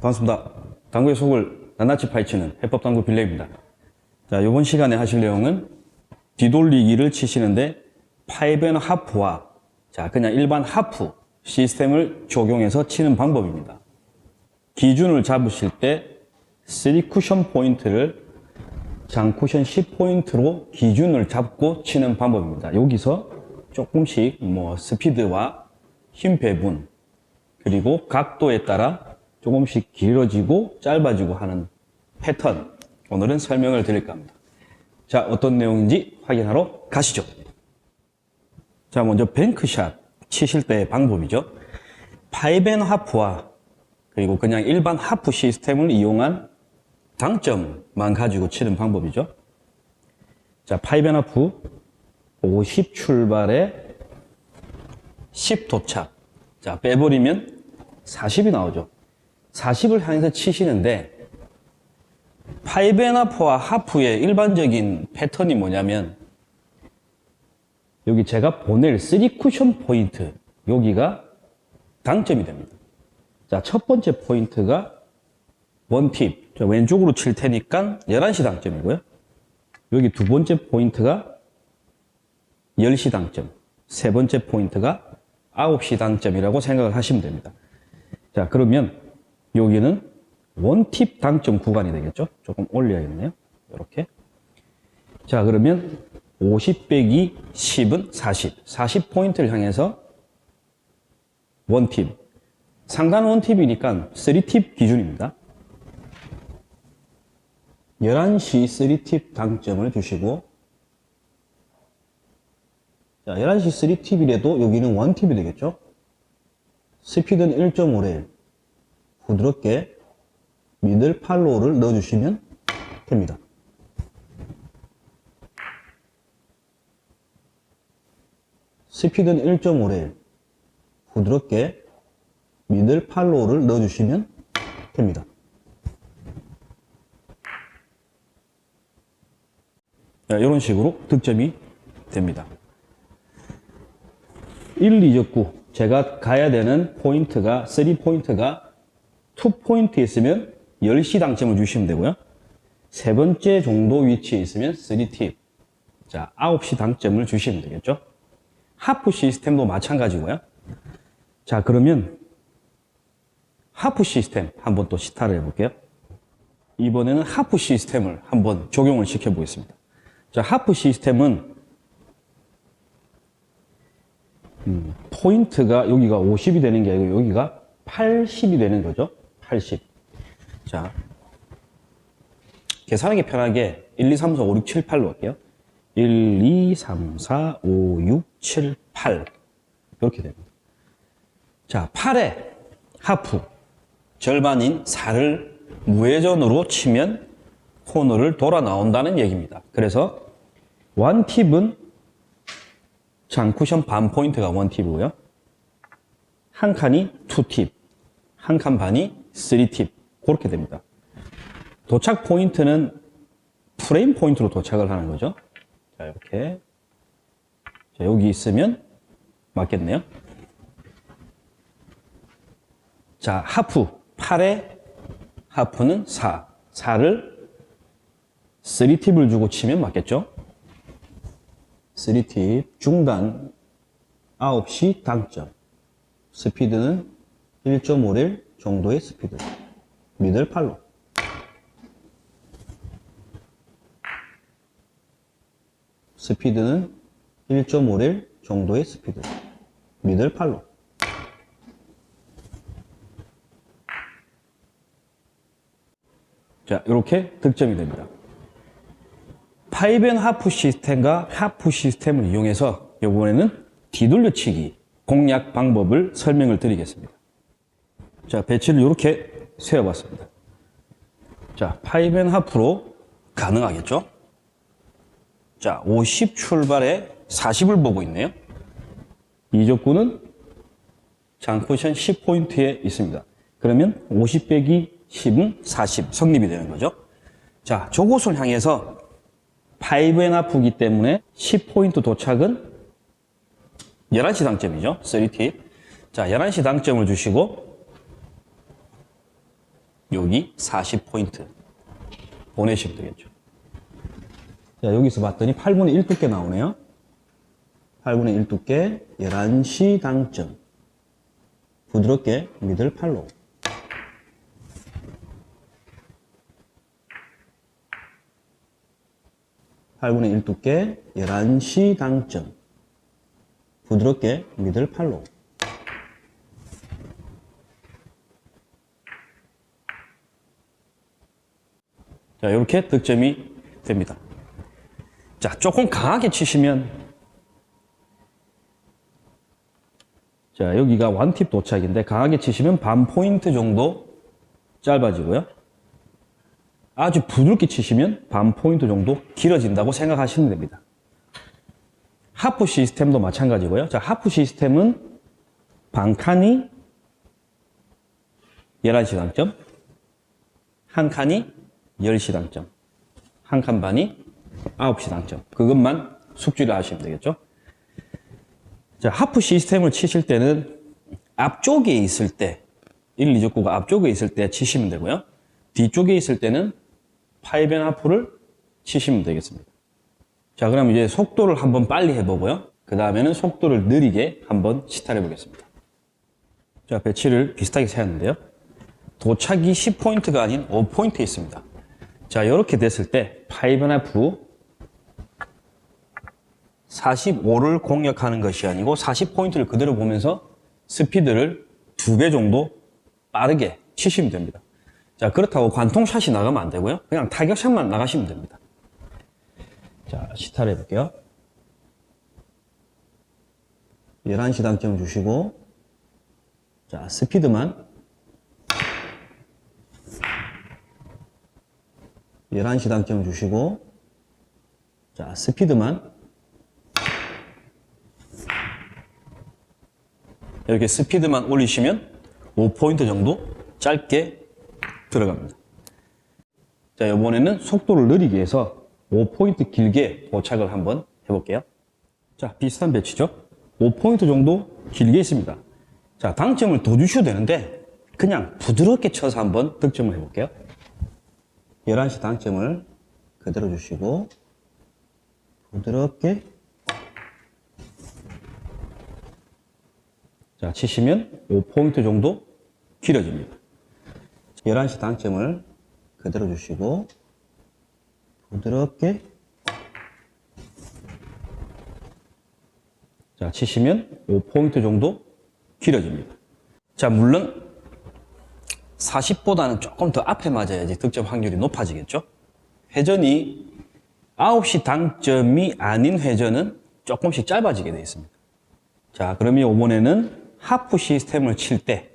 반갑습니다. 당구의 속을 낱낱이 파헤치는 해법당구 빌레입니다. 자, 이번 시간에 하실 내용은 뒤돌리기를 치시는데 파이벤 하프와 자, 그냥 일반 하프 시스템을 적용해서 치는 방법입니다. 기준을 잡으실 때 3쿠션 포인트를 장쿠션 10포인트로 기준을 잡고 치는 방법입니다. 여기서 조금씩 뭐 스피드와 힘 배분 그리고 각도에 따라 조금씩 길어지고 짧아지고 하는 패턴 오늘은 설명을 드릴까 합니다. 자 어떤 내용인지 확인하러 가시죠. 자 먼저 뱅크샷 치실 때의 방법이죠. 파이벤 하프와 그리고 그냥 일반 하프 시스템을 이용한 당점만 가지고 치는 방법이죠. 자, 파이벤 하프 50 출발에 10 도착. 자, 빼버리면 40이 나오죠. 40을 향해서 치시는데 파이벤 하프와 하프의 일반적인 패턴이 뭐냐면 여기 제가 보낼 3쿠션 포인트 여기가 당점이 됩니다. 자, 첫 번째 포인트가 원팁. 자, 왼쪽으로 칠 테니까 11시 당점이고요. 여기 두 번째 포인트가 10시 당점. 세 번째 포인트가 9시 당점이라고 생각을 하시면 됩니다. 자, 그러면 여기는 원팁 당점 구간이 되겠죠? 조금 올려야겠네요. 이렇게. 자, 그러면 50 빼기 10은 40. 40포인트를 향해서 원팁. 상단 원팁이니까 3팁 기준입니다. 11시 3팁 당점을 주시고 자, 11시 3팁이라도 여기는 1팁이 되겠죠? 스피드는 1.5레일 부드럽게 미들 팔로우를 넣어주시면 됩니다. 스피드는 1.5레일 부드럽게 미들 팔로우를 넣어주시면 됩니다. 이런 식으로 득점이 됩니다. 1, 2적구 제가 가야 되는 포인트가 3포인트가 2포인트 있으면 10시 당점을 주시면 되고요. 세 번째 정도 위치에 있으면 3팁 자 9시 당점을 주시면 되겠죠. 하프 시스템도 마찬가지고요. 자 그러면 하프 시스템 한번 또 시타를 해볼게요. 이번에는 하프 시스템을 한번 적용을 시켜보겠습니다. 자, 하프 시스템은 음, 포인트가 여기가 50이 되는 게 아니고 여기가 80이 되는 거죠. 80. 자, 계산하기 편하게 1, 2, 3, 4, 5, 6, 7, 8로 할게요. 1, 2, 3, 4, 5, 6, 7, 8 이렇게 됩니다. 자, 8에 하프 절반인 4를 무회전으로 치면 코너를 돌아 나온다는 얘기입니다. 그래서 원팁은 장쿠션 반 포인트가 원팁이고요. 한 칸이 투팁, 한 칸 반이 쓰리팁 그렇게 됩니다. 도착 포인트는 프레임 포인트로 도착을 하는 거죠. 자 이렇게 자, 여기 있으면 맞겠네요. 자 하프 8에 하프는 4, 4를 3팁을 주고 치면 맞겠죠? 3팁 중단 9시 당점 스피드는 1.5릴 정도의 스피드. 미들 팔로. 스피드는 1.5릴 정도의 스피드. 미들 팔로. 자 이렇게 득점이 됩니다. 파이벤 하프 시스템과 하프 시스템을 이용해서 이번에는 뒤돌려치기 공략 방법을 설명을 드리겠습니다. 자, 배치를 이렇게 세워봤습니다. 자, 파이벤 하프로 가능하겠죠? 자, 50 출발에 40을 보고 있네요. 이적구는 장쿠션 10포인트에 있습니다. 그러면 50 빼기 10은 40 성립이 되는 거죠. 자, 저곳을 향해서 파이브앤 하프기 때문에 10포인트 도착은 11시 당점이죠. 3팁. 자, 11시 당점을 주시고 여기 40포인트 보내시면 되겠죠. 자, 여기서 봤더니 8분의 1 두께 나오네요. 8분의 1 두께 11시 당점. 부드럽게 미들 팔로. 팔분의1 두께 11시 당점. 부드럽게 미들 팔로. 자, 이렇게 득점이 됩니다. 자, 조금 강하게 치시면 자, 여기가 원팁 도착인데 강하게 치시면 반 포인트 정도 짧아지고요. 아주 부드럽게 치시면 반 포인트 정도 길어진다고 생각하시면 됩니다. 하프 시스템도 마찬가지고요. 자, 하프 시스템은 반 칸이 11시 당점, 한 칸이 10시 당점, 한 칸 반이 9시 당점. 그것만 숙지를 하시면 되겠죠. 자, 하프 시스템을 치실 때는 앞쪽에 있을 때, 1, 2족구가 앞쪽에 있을 때 치시면 되고요. 뒤쪽에 있을 때는 파이벤 하프를 치시면 되겠습니다. 자, 그럼 이제 속도를 한번 빨리 해보고요. 그 다음에는 속도를 느리게 한번 시타해 보겠습니다. 자, 배치를 비슷하게 세웠는데요. 도착이 10포인트가 아닌 5포인트 있습니다. 자, 이렇게 됐을 때 파이벤 하프 45를 공략하는 것이 아니고 40포인트를 그대로 보면서 스피드를 두 배 정도 빠르게 치시면 됩니다. 자, 그렇다고 관통샷이 나가면 안 되고요. 그냥 타격샷만 나가시면 됩니다. 자, 시타를 해볼게요. 11시 당점 주시고, 자, 스피드만 11시 당점 주시고, 자, 스피드만 이렇게 스피드만 올리시면 5포인트 정도 짧게 들어갑니다. 자, 이번에는 속도를 느리게 해서 5포인트 길게 도착을 한번 해볼게요. 자, 비슷한 배치죠? 5포인트 정도 길게 있습니다. 자, 당점을 더 주셔도 되는데, 그냥 부드럽게 쳐서 한번 득점을 해볼게요. 11시 당점을 그대로 주시고, 부드럽게 자, 치시면 5포인트 정도 길어집니다. 11시 당점을 그대로 주시고 부드럽게 자, 치시면 5포인트 정도 길어집니다. 자, 물론 40보다는 조금 더 앞에 맞아야지 득점 확률이 높아지겠죠? 회전이 9시 당점이 아닌 회전은 조금씩 짧아지게 되어 있습니다. 자, 그러면 이번에는 하프 시스템을 칠 때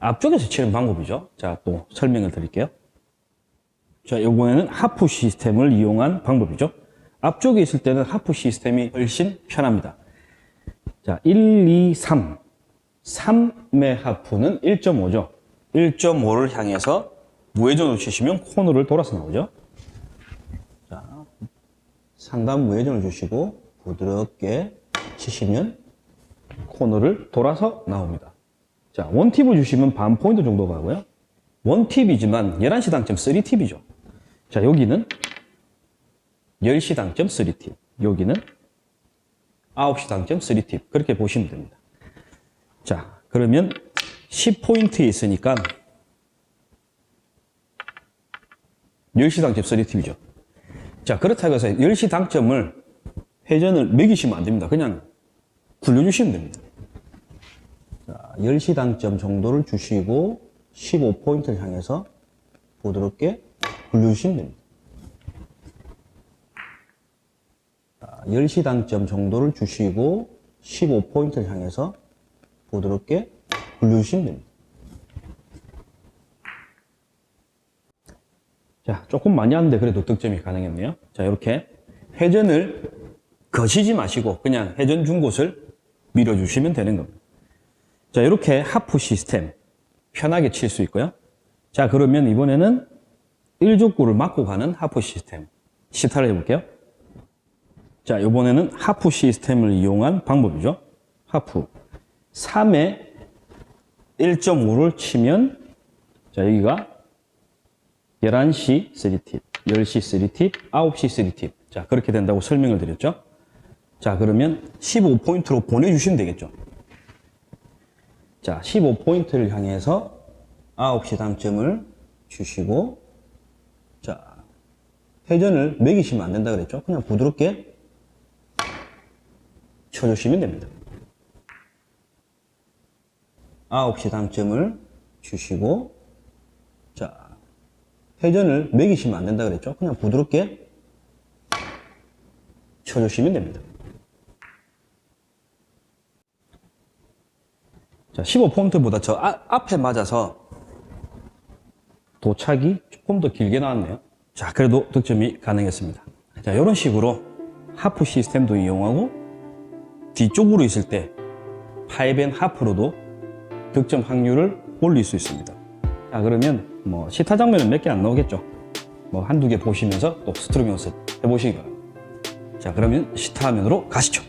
앞쪽에서 치는 방법이죠. 자, 또 설명을 드릴게요. 자, 이번에는 하프 시스템을 이용한 방법이죠. 앞쪽에 있을 때는 하프 시스템이 훨씬 편합니다. 자, 1, 2, 3. 3의 하프는 1.5죠. 1.5를 향해서 무회전으로 치시면 코너를 돌아서 나오죠. 자, 상단 무회전을 주시고 부드럽게 치시면 코너를 돌아서 나옵니다. 자, 원팁을 주시면 반 포인트 정도 가고요. 원팁이지만 11시 당점 3팁이죠. 자, 여기는 10시 당점 3팁. 여기는 9시 당점 3팁. 그렇게 보시면 됩니다. 자, 그러면 10포인트에 있으니까 10시 당점 3팁이죠. 자, 그렇다고 해서 10시 당점을 회전을 매기시면 안 됩니다. 그냥 굴려주시면 됩니다. 자, 10시 당점 정도를 주시고 15포인트를 향해서 부드럽게 굴려주시면 됩니다. 자, 10시 당점 정도를 주시고 15포인트를 향해서 부드럽게 굴려주시면 됩니다. 자, 조금 많이 하는데 그래도 득점이 가능했네요. 자, 이렇게 회전을 거시지 마시고 그냥 회전 준 곳을 밀어주시면 되는 겁니다. 자, 이렇게 하프 시스템 편하게 칠 수 있고요. 자, 그러면 이번에는 1족구를 맞고 가는 하프 시스템 시타를 해볼게요. 자, 이번에는 하프 시스템을 이용한 방법이죠. 하프 3에 1.5를 치면 자, 여기가 11시 3팁, 10시 3팁, 9시 3팁. 자, 그렇게 된다고 설명을 드렸죠. 자, 그러면 15포인트로 보내주시면 되겠죠. 자, 15포인트를 향해서 9시 당점을 주시고, 자, 회전을 매기시면 안 된다 그랬죠. 그냥 부드럽게 쳐주시면 됩니다. 9시 당점을 주시고, 자, 회전을 매기시면 안 된다 그랬죠. 그냥 부드럽게 쳐주시면 됩니다. 자, 15포인트보다 저 아- 앞에 맞아서 도착이 조금 더 길게 나왔네요. 자, 그래도 득점이 가능했습니다. 자, 이런 식으로 하프 시스템도 이용하고 뒤쪽으로 있을 때 파이벤 하프로도 득점 확률을 올릴 수 있습니다. 자, 그러면 뭐 시타 장면은 몇 개 안 나오겠죠? 뭐 한두 개 보시면서 또 스트로크 연습 해보시기 바랍니다. 자, 그러면 시타 화면으로 가시죠.